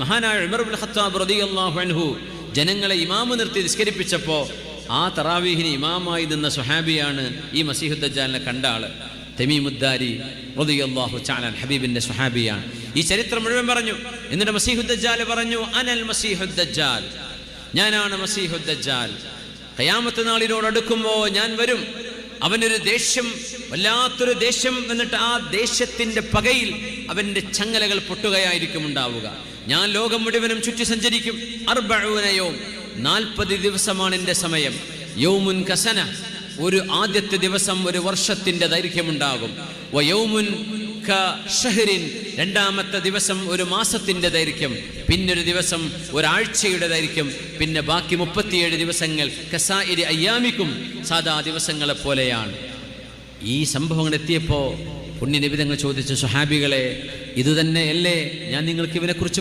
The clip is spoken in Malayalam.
മഹാനായ ഉമർ ഇബ്നുൽ ഖത്താബ് റളിയല്ലാഹു അൻഹു ജനങ്ങളെ ഇമാമ് നിർത്തി നിസ്കരിപ്പിച്ചപ്പോൾ ആ തറാവീഹിന് ഇമാമായി നിന്ന സുഹാബിയാണ് ഈ മസീഹുദ്ദജാലിനെ കണ്ട ആൾ. തെമീമുദ്ദാരി റളിയല്ലാഹു ചാലാൻ ഹബീബിന്റെ സുഹാബിയാണ് ഈ ചരിത്രം മുഴുവൻ പറഞ്ഞു. എന്നിട്ട് മസീഹുദ്ദജാൽ പറഞ്ഞു അനൽ മസീഹുദ്ദജാൽ ഞാനാണ് മസീഹുദ്ദജാൽ കയാമത്ത് നാളിനോട് അടുക്കുമ്പോൾ ഞാൻ വരും. അവനൊരു ദേഷ്യം വല്ലാത്തൊരു ദേഷ്യം എന്നിട്ട് ആ ദേഷ്യത്തിന്റെ പകയിൽ അവന്റെ ചങ്ങലകൾ പൊട്ടുകയായിരിക്കും ഉണ്ടാവുക. ഞാൻ ലോകം മുഴുവനും ചുറ്റി സഞ്ചരിക്കും. അർബഴുവനയോ നാൽപ്പത് ദിവസമാണ് എന്റെ സമയം. യൗമുൻ കസന. ഒരു ആദ്യത്തെ ദിവസം ഒരു വർഷത്തിന്റെ ദൈർഘ്യമുണ്ടാകും. വയൗമുൻ ക ഷഹ്റിൻ. രണ്ടാമത്തെ ദിവസം ഒരു മാസത്തിന്റെ ദൈർഘ്യം. പിന്നൊരു ദിവസം ഒരാഴ്ചയുടെ ദൈർഘ്യം. പിന്നെ ബാക്കി മുപ്പത്തിയേഴ് ദിവസങ്ങൾ കസായിരി അയ്യാമിക്കും. സാധാ ദിവസങ്ങളെ പോലെയാണ്. ഈ സംഭവങ്ങൾ എത്തിയപ്പോൾ പുണ്യനിബിതങ്ങൾ ചോദിച്ച സുഹാബികളെ ഇതുതന്നെയല്ലേ ഞാൻ നിങ്ങൾക്ക് ഇവനെക്കുറിച്ച്